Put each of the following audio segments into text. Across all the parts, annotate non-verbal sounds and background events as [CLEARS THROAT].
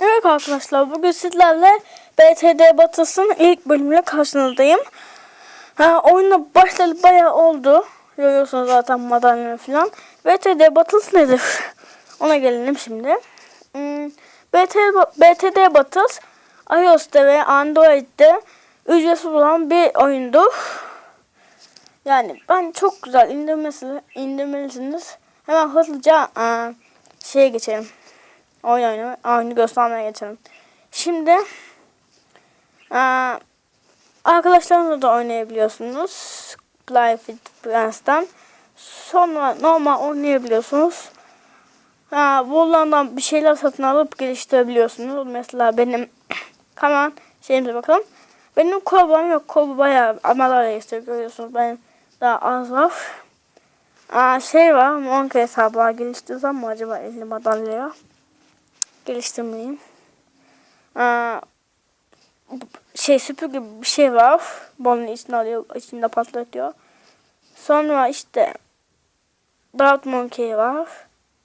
Evet arkadaşlar bugün sizlerle BTD Battles'ın ilk bölümüyle karşınızdayım. Ha, oyuna başladı bayağı oldu. Görüyorsunuz zaten madalya falan. BTD Battles nedir? Ona gelelim şimdi. Hmm, BT, BTD Battles iOS'ta ve Android'de ücretsiz olan bir oyundur. Yani ben çok güzel indirmesi, indirmelisiniz. Hemen hızlıca aa, şeye geçelim. Oyun oynama, oyunu göstermeye geçelim. Şimdi aa, arkadaşlarınızla da oynayabiliyorsunuz. Play with Friends'ten. Sonra normal oynayabiliyorsunuz. Ha, buralardan bir şeyler satın alıp geliştirebiliyorsunuz. Mesela benim [CLEARS THROAT] hemen şeyimize bakalım. Benim korbam yok. Korbu bayağı amalarla işte görüyorsunuz. Benim daha az var. Aa, şey var. Monkey hesabı. Geliştirsem mi acaba 50 madalyaya? Geliştirmeyeyim. Aa, şey süpürge bir şey var. Balonu içine alıyor. içinde patlatıyor. Sonra işte Dart Monkey var.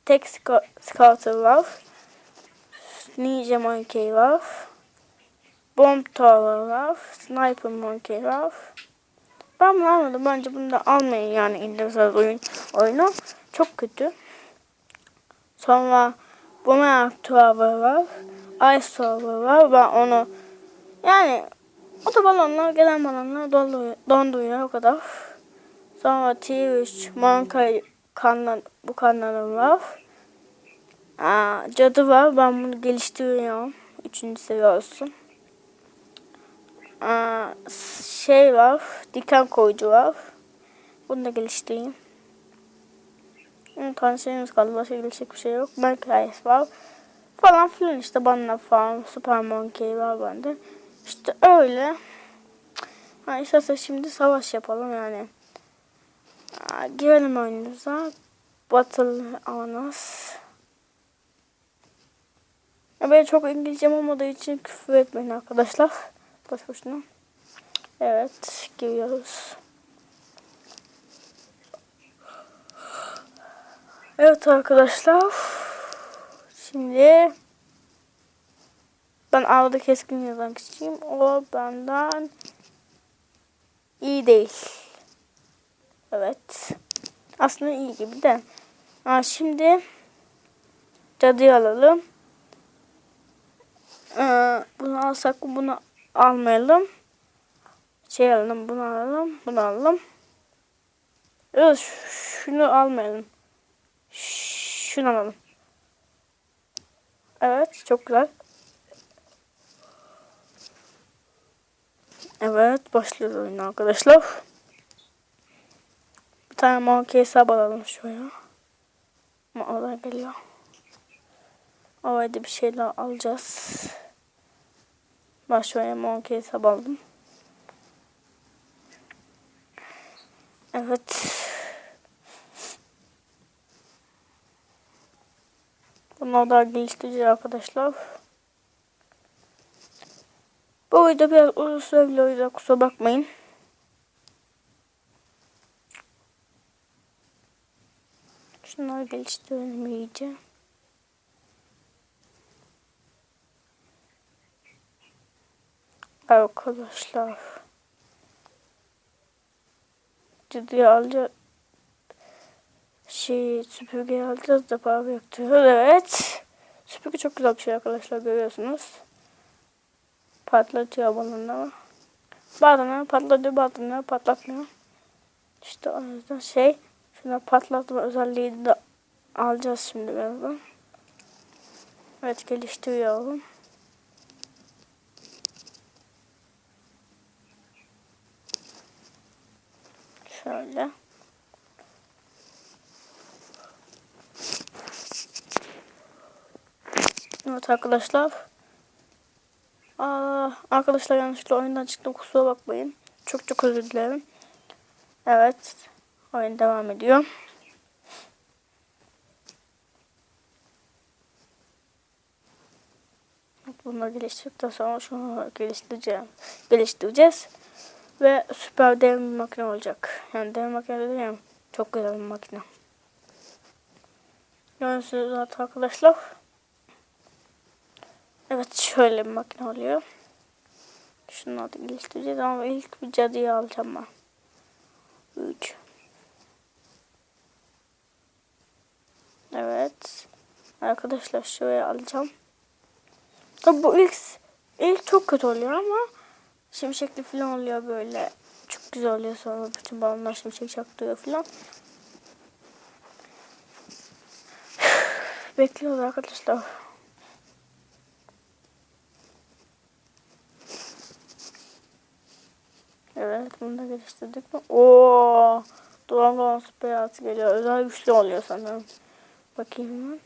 Tek Sco- Scouter var. Ninja Monkey var. Bomb Tower var. Sniper Monkey var. Ben bunu almadım. Bence bunu da almayın yani indirseniz oyun oyunu. Çok kötü. Sonra Boomerang Tower var. Ice Tower var. Ben onu yani o da balonlar gelen balonlar donduruyor, donduruyor o kadar. Sonra T3 Monkey kanlan, bu kanlanım var. Aa, cadı var. Ben bunu geliştiriyorum. Üçüncü seviye olsun. Aa, şey var. Diken koyucu var. Bunu da geliştireyim. Tane şeyimiz kaldı. Başka gelişecek bir şey yok. Minecraft var. Falan filan işte. Banana Farm, Super Monkey var bende. İşte öyle. Ha istersen şimdi savaş yapalım yani. Aa, girelim oyunumuza. Battle Anas. Ya ben çok İngilizcem olmadığı için küfür etmeyin arkadaşlar. Boş boşuna. Evet, giriyoruz. Evet arkadaşlar. Şimdi ben avda keskin yazan kişiyim. O benden iyi değil. Evet. Aslında iyi gibi de. Ha, şimdi cadıyı alalım. Ee, bunu alsak mı bunu almayalım. Şey alalım bunu alalım. Bunu alalım. Evet şunu almayalım. Şunu alalım. Evet çok güzel. Evet başlıyoruz oyun arkadaşlar. Bir tane monkey hesap alalım şuraya. Oradan geliyor. Orada bir şeyler alacağız. Ben şuraya monkey hesap aldım. Evet. Bunlar daha geliştirici arkadaşlar. Bu video biraz uzun sürebilir o yüzden kusura bakmayın. Şunları geliştirelim iyice. Arkadaşlar. Ciddiye alacağız. Şey süpürge alacağız da para biriktiriyoruz. Evet. Süpürge çok güzel bir şey arkadaşlar görüyorsunuz. Patlatıyor balonları. Bazen patlatıyor bazen patlatmıyor. İşte o yüzden şey şuna patlatma özelliği de alacağız şimdi birazdan. Evet geliştiriyorum. Şöyle. Evet arkadaşlar. Aa, arkadaşlar yanlışlıkla oyundan çıktım kusura bakmayın. Çok çok özür dilerim. Evet. Oyun devam ediyor. Bunları geliştirdikten sonra şunu geliştireceğim. Geliştireceğiz. Ve süper dev bir makine olacak. Yani dev makine dediğim çok güzel bir makine. Görüyorsunuz zaten arkadaşlar. Evet şöyle bir makine oluyor. Şunu da geliştireceğiz ama ilk bir cadıyı alacağım ben. 3 Evet. Arkadaşlar şuraya alacağım. Tabi bu ilk ilk çok kötü oluyor ama şimşekli falan oluyor böyle. Çok güzel oluyor sonra bütün balonlar şimşek çaktırıyor falan. Bekliyoruz arkadaşlar. Evet bunu da geliştirdik mi? Oo, Duran Balon beyaz geliyor. Özel güçlü oluyor sanırım. Bakayım ben.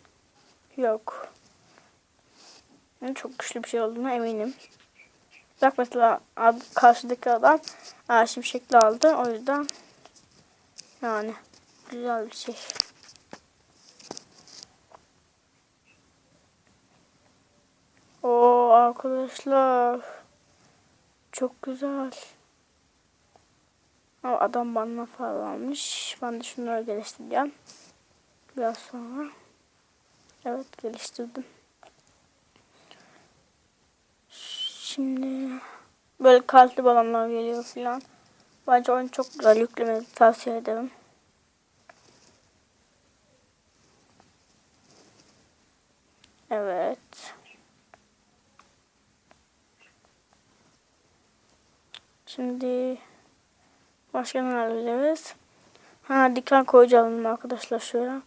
Yok. Yani çok güçlü bir şey olduğuna eminim. Bak mesela karşıdaki adam aa, şimşekli aldı. O yüzden yani güzel bir şey. Oo arkadaşlar. Çok güzel. Ama adam bana almış. Ben de şunları geliştireceğim. Biraz sonra. Evet geliştirdim. Şimdi böyle kalpli balonlar geliyor filan. Bence oyun çok güzel yüklemenizi tavsiye ederim. Evet. Şimdi başka ne hallederiz? Ha diken koyacağım arkadaşlar şuraya.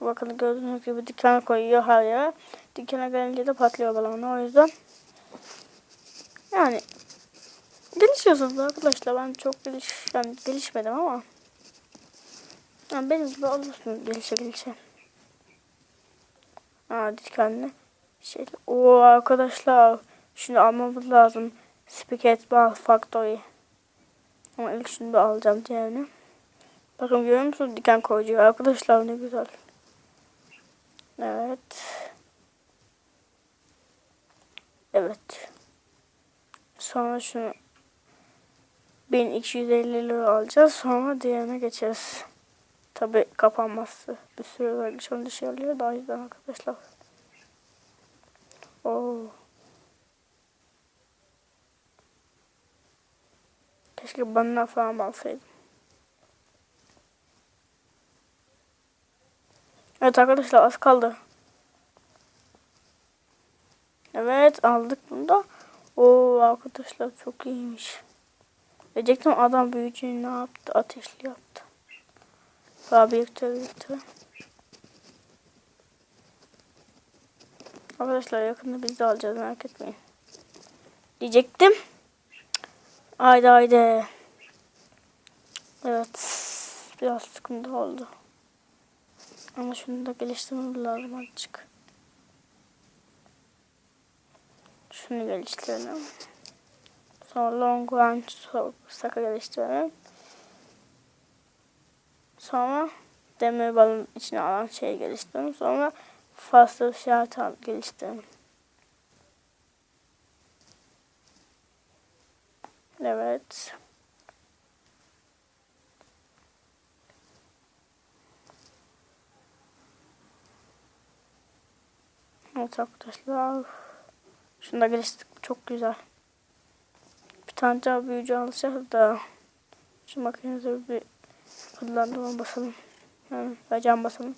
Bakın gördüğünüz gibi diken koyuyor her yere. Dikene gelince de patlıyor balonu. O yüzden yani gelişiyorsunuz arkadaşlar. Ben çok geliş, yani gelişmedim ama yani benim gibi olursunuz gelişe gelişe. Aa dikenli şey. O arkadaşlar şunu almamız lazım. Spiket Ball Factory. Ama ilk şunu bir alacağım diğerini. Bakın görüyor musunuz diken koyuyor arkadaşlar ne güzel. Evet. Evet. Sonra şunu 1250 lira alacağız. Sonra diğerine geçeceğiz. Tabi kapanması bir sürü şu dışı alıyor da o yüzden arkadaşlar. Oo. Keşke bana falan alsaydım. Evet arkadaşlar az kaldı. Evet aldık bunu da. Oo arkadaşlar çok iyiymiş. Diyecektim adam büyücüğü ne yaptı? Ateşli yaptı. Daha birlikte birlikte. Arkadaşlar yakında biz de alacağız merak etmeyin. Diyecektim. Haydi haydi. Evet. Biraz sıkıntı oldu. Ama şunu da geliştirmem lazım azıcık. Şunu geliştirelim. Sonra long range saka geliştirelim. Sonra demir balon içine alan şeyi geliştirelim. Sonra faster şart geliştirelim. Evet. Evet arkadaşlar. Şunu da geliştirdik. Çok güzel. Bir tane daha büyücü alacağız da. Şu makinede bir hızlandırma basalım. Yani bacağım basalım.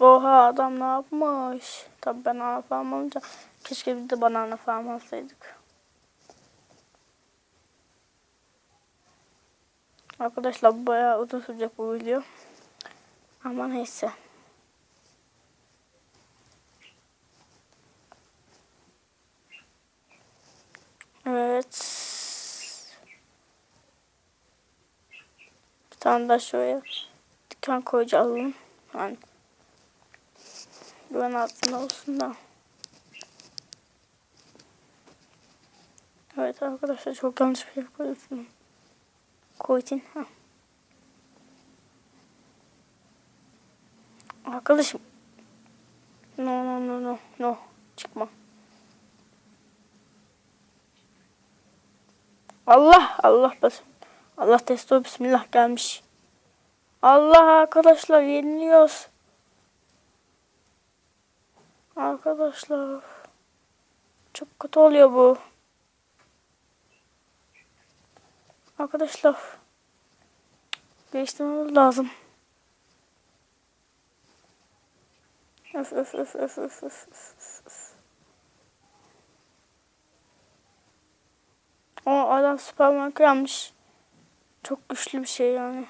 Oha adam ne yapmış? Tabi ben farm alınca keşke biz de banana farm alsaydık. Arkadaşlar bayağı uzun sürecek bu video. Ama neyse. Evet. Bir tane daha şuraya diken koyacağım. Yani güven altında olsun da. Evet arkadaşlar çok yanlış bir şey koydum. Koydun. Ha. Arkadaşım. No no no no no. Çıkma. Allah Allah basın. Allah testo bismillah gelmiş. Allah arkadaşlar yeniliyoruz. Arkadaşlar. Çok kötü oluyor bu. Arkadaşlar. Değiştirmemiz lazım. Öf öf öf öf öf öf öf. O adam süpermarket yapmış. Çok güçlü bir şey yani.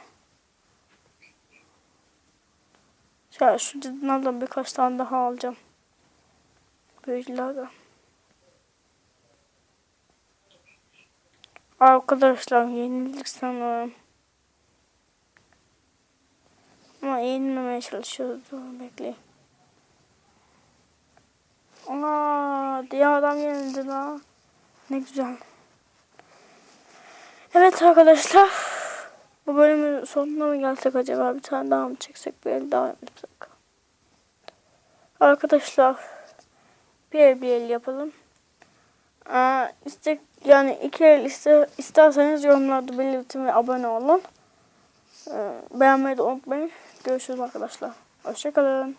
Ya şu cidden birkaç tane daha alacağım. Büyücülerden. Arkadaşlar yenildik sanırım. Ama yenilmemeye çalışıyoruz. Dur bekleyin. Aa, diğer adam yenildi la. Ne güzel. Evet arkadaşlar. Bu bölümün sonuna mı gelsek acaba? Bir tane daha mı çeksek? Bir el daha mı yapsak? Arkadaşlar. Bir el bir el yapalım. Aa, istek yani iki el iste, isterseniz yorumlarda belirtin ve abone olun. Ee, beğenmeyi de unutmayın. Görüşürüz arkadaşlar. Hoşçakalın.